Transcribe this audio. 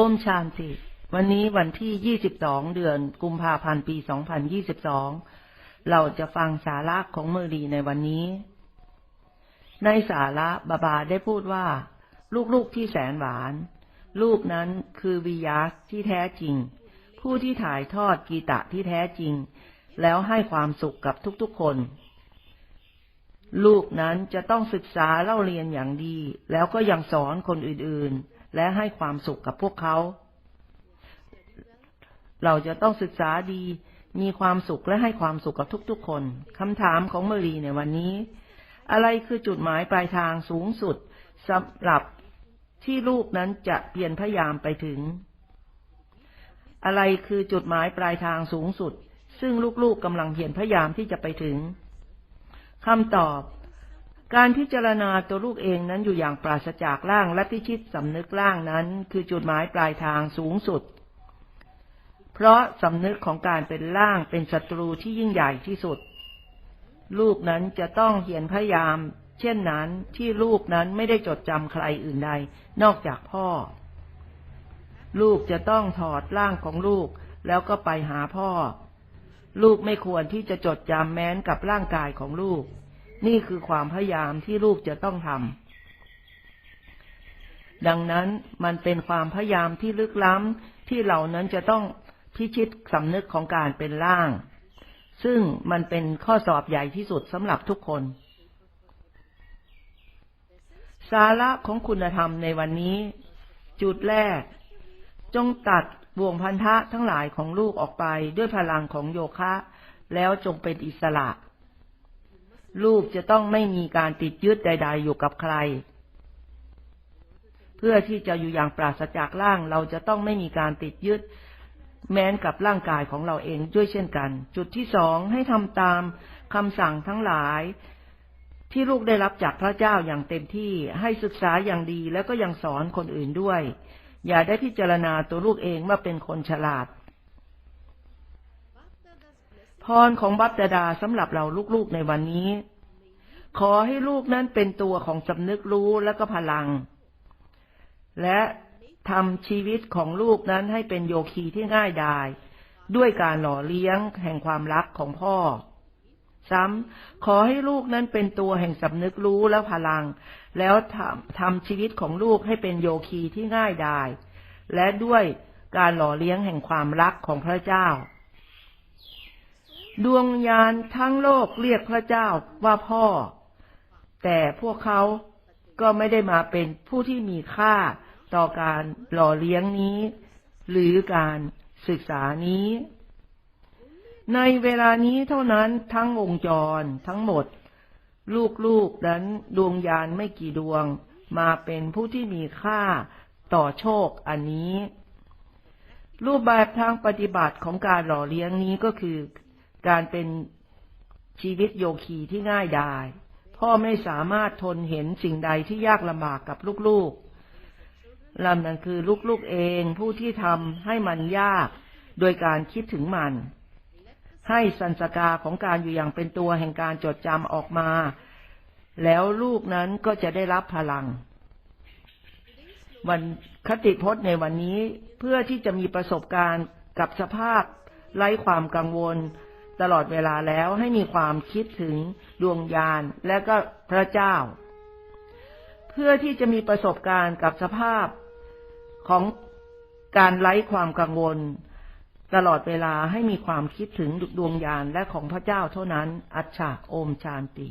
โอมชานติวันนี้วันที่ 22 เดือนกุมภาพันธ์ ปี 2022 เราจะฟังสาระของเมอรีในวันนี้ ในสาระบาบาได้พูดว่า ลูกๆที่แสนหวาน ลูกนั้นคือวิยาสที่แท้จริง ผู้ที่ถ่ายทอดกีตะที่แท้จริง แล้วให้ความสุขกับทุกๆคน ลูกนั้นจะต้องศึกษาเล่าเรียนอย่างดี แล้วก็ยังสอนคนอื่นๆ และให้ความสุขกับพวกเขา เราจะต้องศึกษาดี มีความสุขและให้ความสุขกับทุกๆคนคำถามของเมรีในวันนี้ อะไรคือจุดหมายปลายทางสูงสุดสำหรับที่ลูกนั้นจะเปลี่ยนพยายามไปถึง อะไรคือจุดหมายปลายทางสูงสุด ซึ่งลูกๆกำลังเพียรพยายามที่จะไปถึงคำตอบ การพิจารณาตัวลูกเองนั้นอยู่อย่างปราศจากร่างและพิชิตสำนึกร่างนั้น คือจุดหมายปลายทางสูงสุด เพราะสำนึกของการเป็นร่างเป็นศัตรูที่ยิ่งใหญ่ที่สุด ลูกนั้นจะต้องเหียนพยายาม เช่นนั้นที่ลูกนั้นไม่ได้จดจำใครอื่นใด นอกจากพ่อ ลูกจะต้องถอดร่างของลูกแล้วก็ไปหาพ่อ ลูกไม่ควรที่จะจดจำแม้นกับร่างกายของลูก นี่คือความพยายามที่ลูกจะต้องทำดังนั้นมันเป็นความพยายามที่ลึกล้ำที่เรานั้นจะต้องพิชิตสำนึกของการเป็นร่าง ซึ่งมันเป็นข้อสอบใหญ่ที่สุดสำหรับทุกคน สาระของคุณธรรมในวันนี้ จุดแรก จงตัดบ่วงพันธะทั้งหลายของลูกออกไปด้วยพลังของโยคะ แล้วจงเป็นอิสระ ลูกจะต้องไม่มีการติดยึดใด ๆ อยู่กับใคร เพื่อที่จะอยู่อย่างปราศจากร่าง เราจะต้องไม่มีการติดยึด แม้นกับร่างกายของเราเองด้วยเช่นกัน จุดที่สองให้ทำตามคำสั่งทั้งหลาย ที่ลูกได้รับจากพระเจ้าอย่างเต็มที่ให้ศึกษาอย่างดีแล้วก็ยังสอนคนอื่นด้วย อย่าได้พิจารณาตัวลูกเองว่าเป็นคนฉลาด พรของบัพดาดาสำหรับเราลูกๆในวันนี้ ขอให้ลูกนั้นเป็นตัวของสำนึกรู้และก็พลัง และทำชีวิตของลูกนั้นให้เป็นโยคีที่ง่ายดาย ด้วยการหล่อเลี้ยงแห่งความรักของพ่อ ซ้ำขอให้ลูกนั้นเป็นตัวแห่งสำนึกรู้และพลัง แล้วทำทำชีวิตของลูกให้เป็นโยคีที่ง่ายดาย และด้วยการหล่อเลี้ยงแห่งความรักของพระเจ้า ดวงยานทั้งโลกเรียกพระเจ้าว่าพ่อ แต่พวกเขาก็ไม่ได้มาเป็นผู้ที่มีค่าต่อการหล่อเลี้ยงนี้ หรือการศึกษานี้ ในเวลานี้เท่านั้นทั้งวงจรทั้งหมด ลูกๆนั้นดวงยานไม่กี่ดวง มาเป็นผู้ที่มีค่าต่อโชคอันนี้ รูปแบบทางปฏิบัติของการหล่อเลี้ยงนี้ก็คือ การเป็นชีวิตโยคีที่ง่ายดาย พ่อไม่สามารถทนเห็นสิ่งใดที่ยากลำบากกับลูกๆลำนั้นคือลูกๆเองผู้ที่ทำให้มันยากโดยการคิดถึงมัน ให้สันสกาของการอยู่อย่างเป็นตัวแห่งการจดจำออกมา แล้วลูกนั้นก็จะได้รับพลัง วันคติพจน์ในวันนี้เพื่อที่จะมีประสบการณ์กับสภาพไร้ความกังวล ตลอดเวลาแล้วให้มีความคิดถึงดวงยานและก็พระเจ้า เพื่อที่จะมีประสบการณ์กับสภาพของการไร้ความกังวล ตลอดเวลาให้มีความคิดถึงดวงยานและของพระเจ้าเท่านั้น อัจฉาโอมชานติ